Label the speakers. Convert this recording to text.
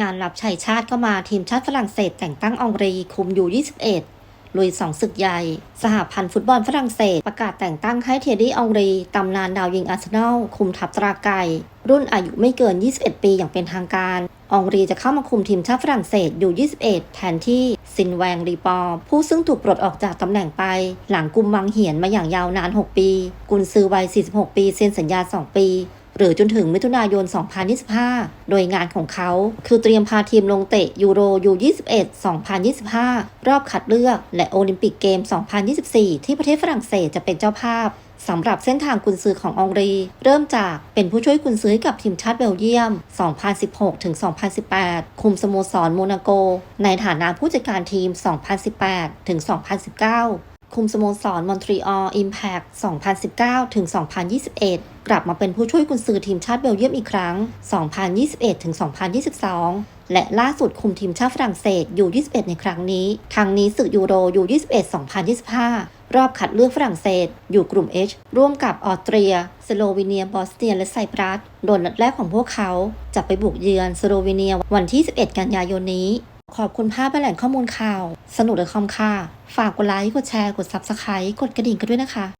Speaker 1: งานรับใช้ชาติก็มาทีมชาติฝรั่งเศสแต่งตั้งอองรีคุมอยู่ 21 ลุยสองศึกใหญ่ สหพันธ์ฟุตบอลฝรั่งเศส ประกาศแต่งตั้งให้เทดี้อองรีตำนานดาวยิงอาร์เซนอล คุมทัพตราไก่ รุ่นอายุไม่เกิน 21 ปีอย่างเป็นทางการอองรีจะเข้ามาคุมทีมชาติฝรั่งเศสอยู่ 21 แทนที่ซินแวงรีปอผู้ซึ่งถูกปลดออกจากตำแหน่งไป หลังกุมวังเหียนมาอย่างยาวนาน 6 ปี กุนซือวัย 46 ปี เซ็นสัญญา 2 ปี หรือจนถึงมิถุนายน 2025 โดยงานของเขา คือเตรียมพาทีมลงเตะยูโรยู21 2025 รอบคัดเลือก และโอลิมปิกเกม 2024 ที่ประเทศฝรั่งเศสจะเป็นเจ้าภาพสำหรับเส้นทางกุนซือขององรี เริ่มจากเป็นผู้ช่วยกุนซือกับทีมชาติเบลเยียม 2016 ถึง 2018 คุมสโมสรโมนาโก ในฐานะผู้จัดการทีม 2018 ถึง 2019 คุมสโมสรมอนทรีออลอิมแพค2019 ถึง 2021 กลับมาเป็นผู้ช่วยกุนซือทีมชาติเบลเยียมอีกครั้ง 2021 ถึง 2022และล่าสุดคุมทีมชาติฝรั่งเศสยู21 ในครั้งนี้ ทางนี้ศึกยูโรยู21 2025 รอบคัดเลือกฝรั่งเศส อยู่กลุ่ม H ร่วมกับออสเตรีย สโลวีเนีย บอสเนีย และไซปรัส โดยนัดแรกของพวกเขา จะไปบุกเยือนสโลวีเนียวันที่ 11 กันยายนนี้ ขอบคุณภาพและแหล่งข้อมูลข่าว สนุกเดอะคอมค่ะ ฝากกดไลค์ กดแชร์ กด Subscribe กดกระดิ่งกันด้วยนะคะ